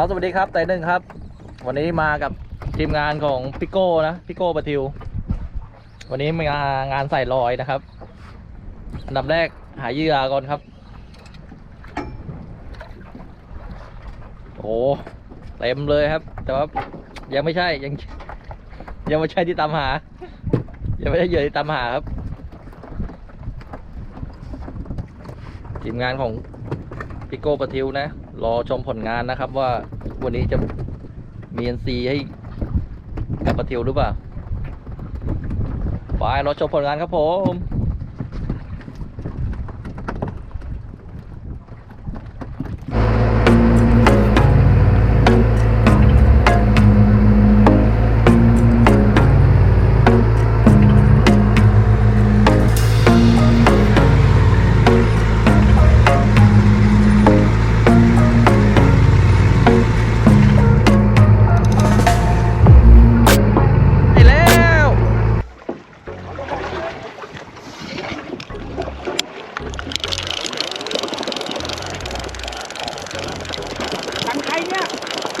ครับสวัสดีครับไต่หนึ่งครับ วันนี้มากับทีมงานของพิโก้นะพิโก้ปะทิว วันนี้มางานใส่ลอยนะครับ อันดับแรกหาเหยื่อก่อนครับ โอ้เต็มเลยครับ แต่ว่ายังไม่ใช่ยังยังไม่ใช่ที่ตามหา ยังไม่ใช่เหยื่อที่ตามหาครับทีมงานของพิโก้ปะทิวนะ รอชมผลงานนะครับว่าวันนี้จะมีเอ็นซีให้กับปะทิวหรือเปล่าไปรอชมผลงานครับผม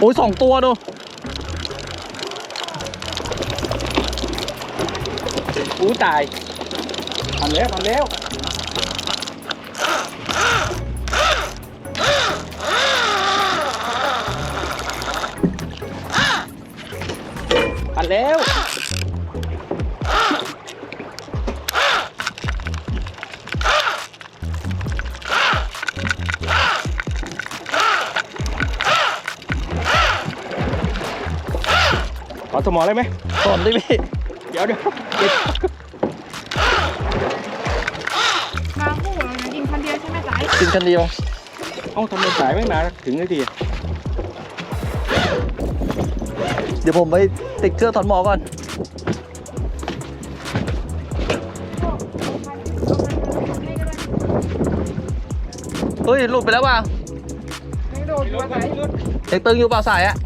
โอ้ยสองตัวดูอู้ตายทำแล้วทำแล้ว ขอสมอได้ไหมสอนดิพี่เดี๋ยวเดี๋ยวเดี๋ยวมาคู่เรานะกินคนเดียวใช่ไหมจ๊ะกินคันเดียวเอ้าทำไมสายไม่นานถึงนาทีเดี๋ยวผมไปติดเครื่องถอนหมอก่อนเฮ้ยหลุดไปแล้วว่ะไม่โดนตัวไหนยังตึงอยู่เปล่าสายอะ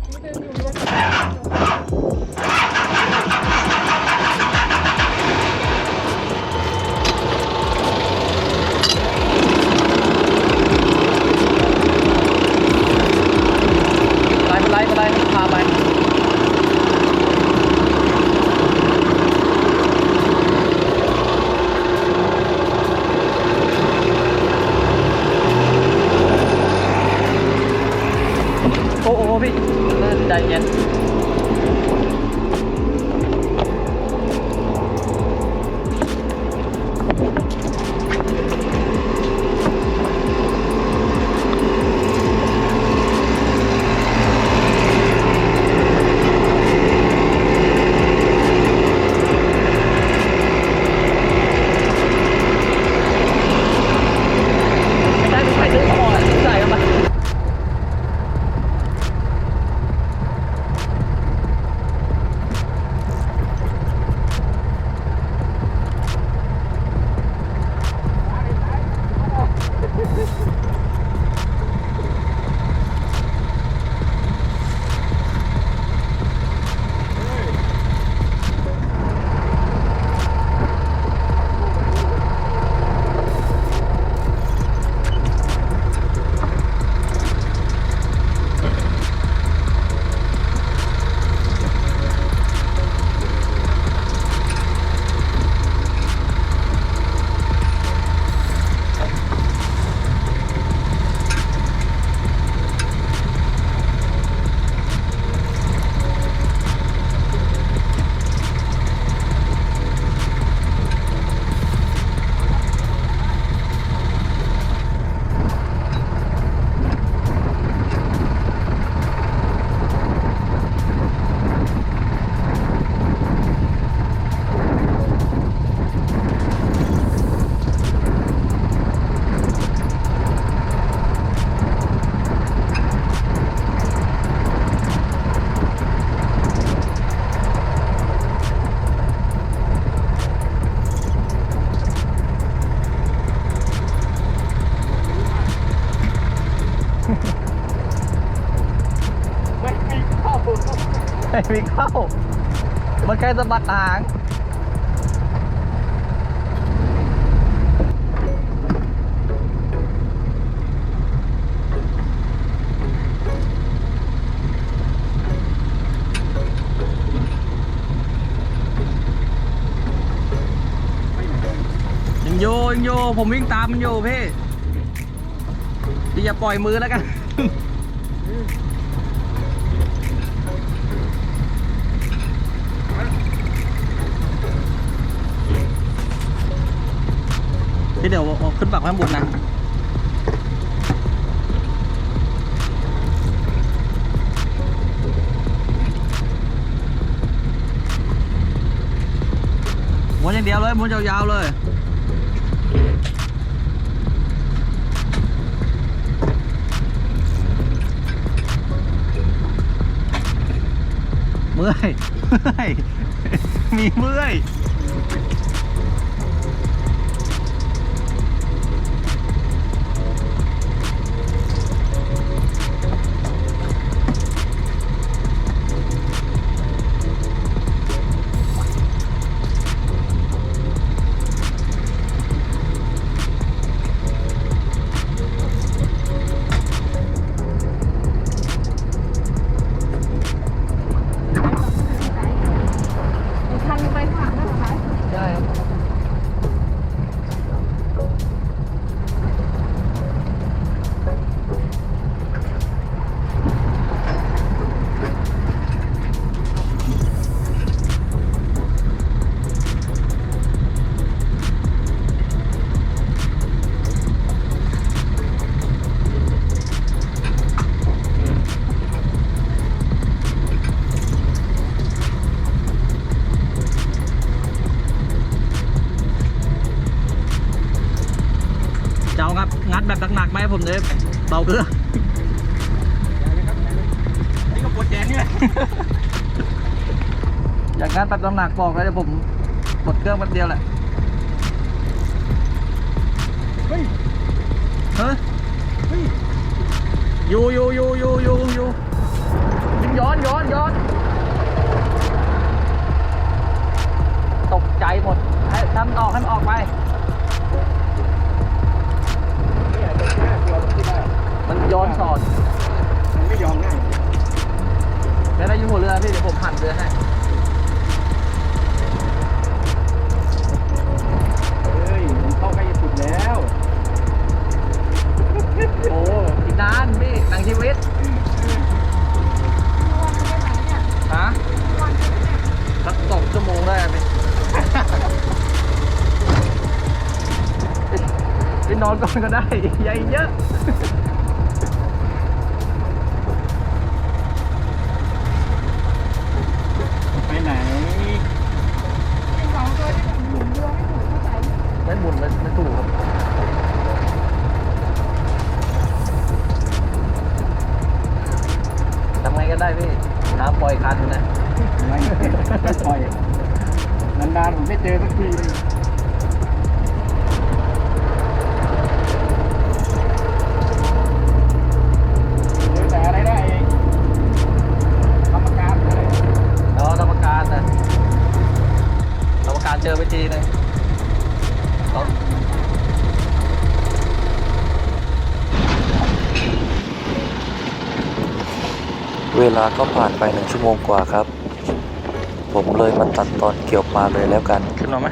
เข้า มันแค่สะบัดหางยังโยยังโยผมวิ่งตามมันอยู่พี่พี่อย่าปล่อยมือแล้วกัน ขึ้นปากข้างบนนะม้วนอย่างเดียวเลยม้วนยาวๆเลยเมื่อยเมื่อยมีเมื่อย แบบหนักๆไหมผมเลยเบาเกลือนี่ก็ปวดแขนนี่แหละอยากงัดแบบหนักบอกเลยเดี๋ยวผมกดเครื่องแป๊บเดียวแหละเฮ้ยเฮ้ยเฮ้ยอยู่อยู่อยู่อยู่อยู่อยู่ย้อนย้อนย้อนตกใจหมดให้ทำออกให้มันออกไป ก็ได้ใหญ่เยอะ เวลาก็ผ่านไปหนึ่งชั่วโมงกว่าครับ ผมเลยมาตัดตอนเกี่ยวปลาเลยแล้วกัน ขึ้นมาไหม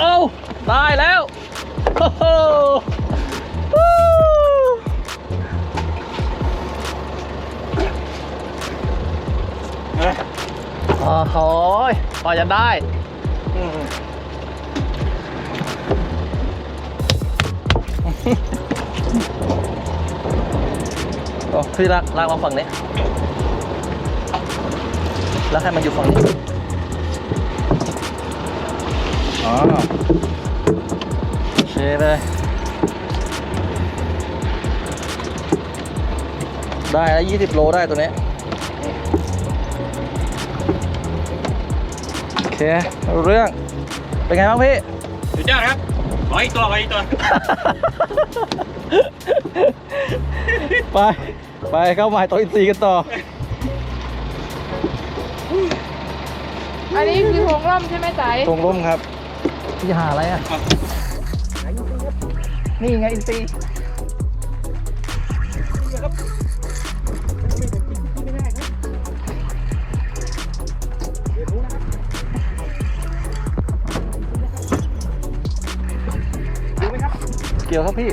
เอาได้แล้วโอ้โหวู้เอ้ยโอ้โหพอจะได้พี่ลากลากมาฝั่งนี้ แล้วให้มันอยู่ฝั่งนี้ อ๋อโอเคเลย ได้แล้วยี่สิบโลได้ตัวนี้ โอเครู้เรื่อง เป็นไงบ้างพี่ สุดยอดครับผขออีกตัวขออีกตัว ไป ไปเข้าหมายตัวอินทรีย์กันต่อ อันนี้คือโฮงร่มใช่ไหมไตตรงร่มครับ พี่หาอะไรอะ นี่ไงอินซีเกี่ยวครับพี่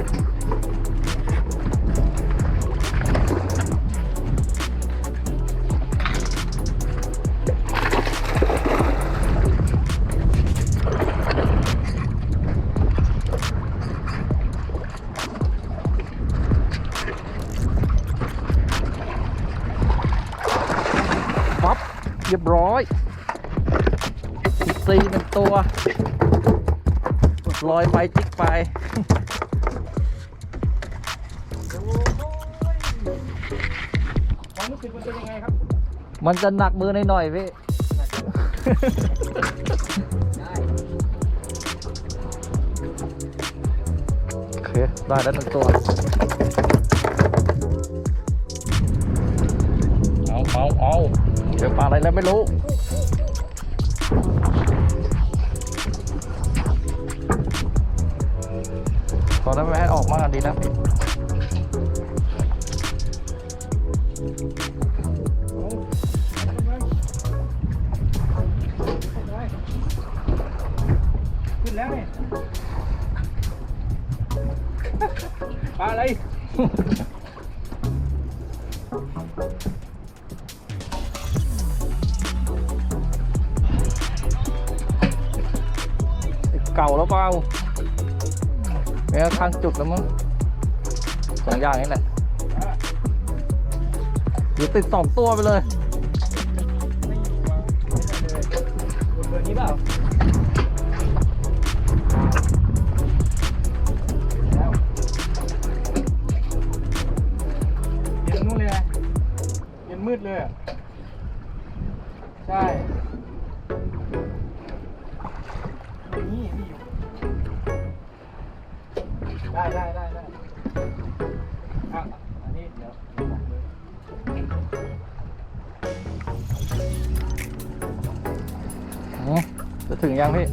ตัวลอยไปจิกไปความรู้สึกมันเป็นยังไงครับ มันจะหนักมือหน่อยๆพี่โอเค ได้แล้วหนึ่งตัว เอาเอาเอาเจอปลาอะไรแล้วไม่รู้ อได้ไหมให้ออกมาดีนะพี่ขึ้นแล้วเนี่ยปลาอะไรเก่าแล้วเปล่า เนี่ยข้างจุดแล้วมั้งสองอย่างนี้แหละหรือติดสองตัวไปเลยเบอร์นี้เปล่าแล้วเย็นนู่นเลยนะเย็นมืดเลย ใช่ ถึงยังพี่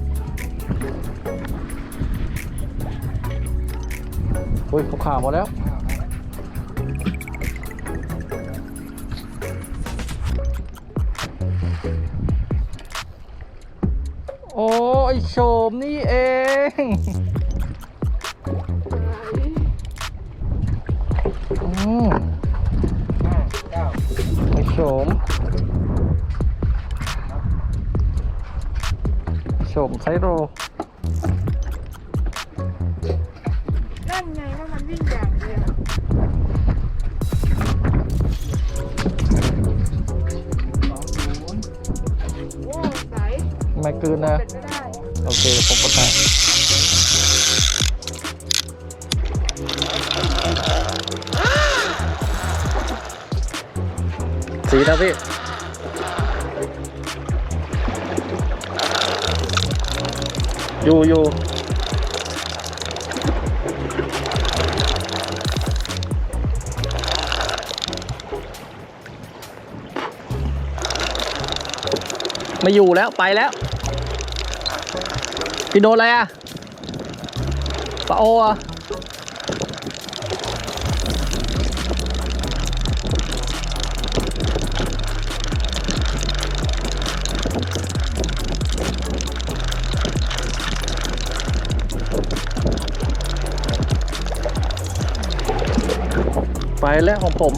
อุ้ยเขาขาหมดแล้ว โอ้ไอโฉมนี่เอง อืมห้าเก้าไอโฉม โฉมไซโร นั่นไงว่ามันวิ่งอย่างเดียวโอ้ไตไม่กลืนนะ เป็นไม่ได้โอเค ผมกดได้สีนะพี่ อยู่อยู่ไม่อยู่แล้วไปแล้วพี่โดนอะไรอะปะโออะ และของผม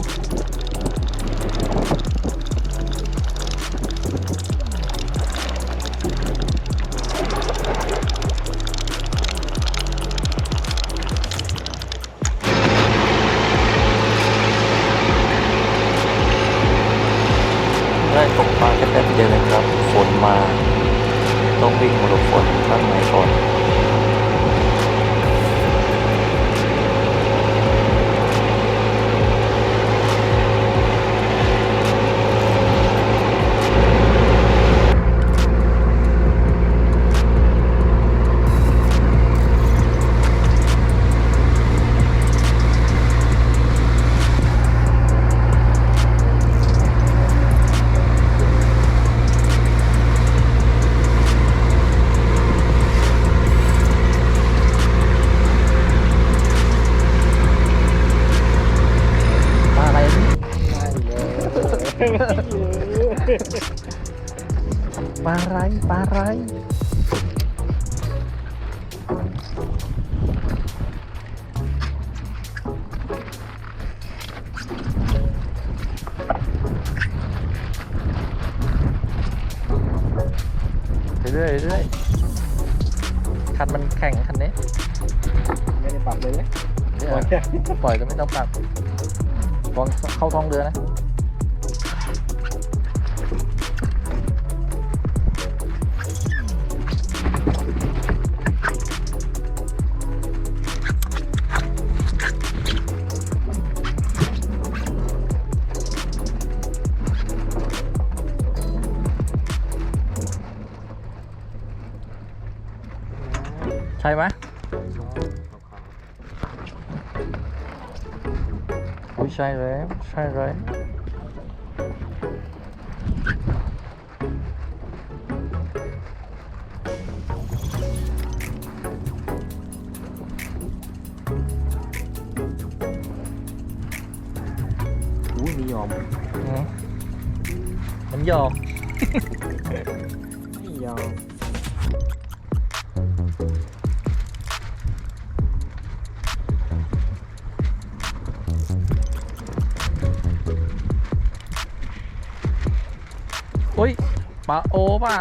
ปลาไรปลาไรเรื่อยๆเรื่อยๆคันมันแข็งคันนี้ไม่ได้ปรับเลยนะเนี่ยปล่อยก็ไม่ต้องปรับตอนเข้าท้องเรือนะ ใช่ไหมอุ้ยใช่แล้วใช่เล ยปลาโอเปล่า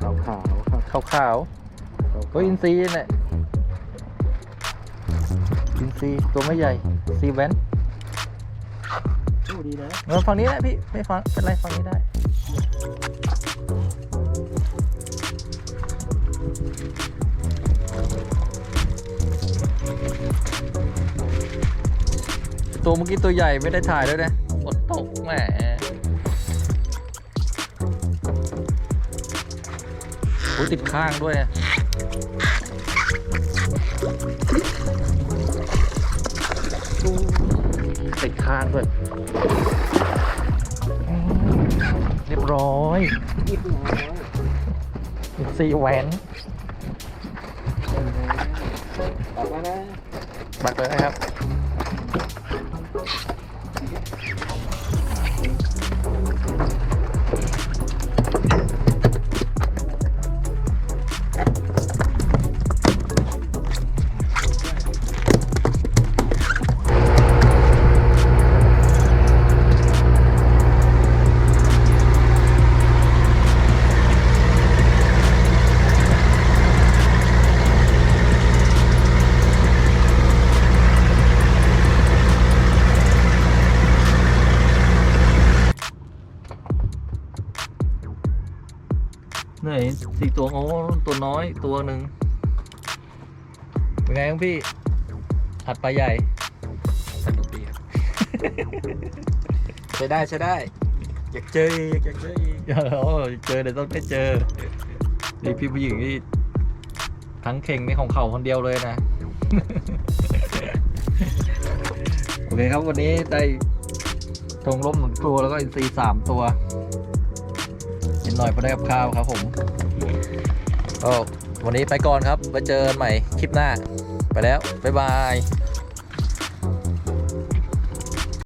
ขาวขาวๆครับขาวขาวๆเฮ้ยอินซีเนี่ยอินซีตัวไม่ใหญ่ซีแวนโอ้ดีนะเออฝั่งนี้แหละพี่ไม่ฟังเป็นไรฝั่งนี้ได้ ตัวเมื่อกี้ตัวใหญ่ไม่ได้ถ่ายด้วยนะฝนตกแหม อ้ยติดข้างด้วยอะติดข้างด้วยอืมเรียบร้อยอีกน้อยซีแหวนตัดมานะบักเลยนะครับ ตัวโอ้ตัวน้อยตัวหนึ่งเป็นไงครับพี่หัดปลาใหญ่ สนุกดีครับ ใช้ได้ใช้ได้ อยากเจออีกอยากเจออีกโอ้เจอเดี๋ยวต้องได้เจอนี่พี่ผู้หญิงนี่ทั้งเข่งนี่ของเขาคนเดียวเลยนะ โอเคครับวันนี้ได้ทงร่มหนึ่งตัวแล้วก็อินทรีสามตัว เห็นหน่อยพอได้กับข้าวครับผม ก็วันนี้ไปก่อนครับไว้เจอกันใหม่คลิปหน้า ไปแล้ว บ๊ายบาย